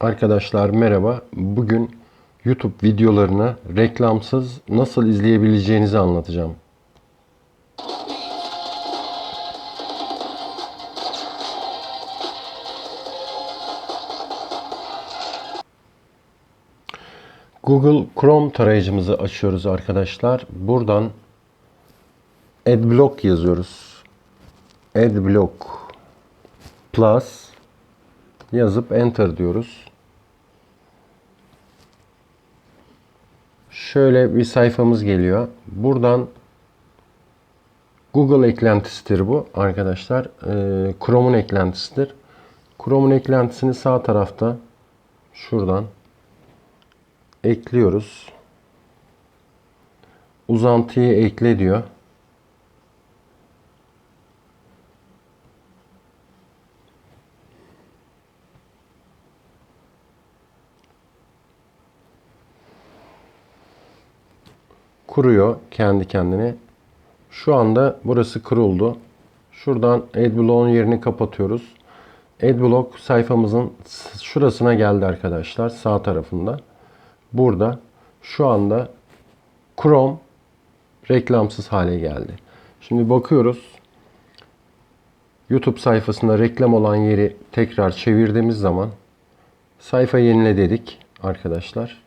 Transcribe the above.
Arkadaşlar merhaba. Bugün YouTube videolarını reklamsız nasıl izleyebileceğinizi anlatacağım. Google Chrome tarayıcımızı açıyoruz arkadaşlar. Buradan Adblock yazıyoruz. Adblock Plus yazıp enter diyoruz. Şöyle bir sayfamız geliyor. Buradan Google eklentisidir bu arkadaşlar. Ee, Chrome'un eklentisidir. Chrome'un eklentisini sağ tarafta şuradan ekliyoruz. Uzantıyı ekle diyor. Kuruyor kendi kendine. Şu anda burası kuruldu. Şuradan Adblock'un yerini kapatıyoruz. Adblock sayfamızın şurasına geldi arkadaşlar. Sağ tarafında. Burada şu anda Chrome reklamsız hale geldi. Şimdi bakıyoruz. YouTube sayfasında reklam olan yeri tekrar çevirdiğimiz zaman sayfa yenile dedik arkadaşlar.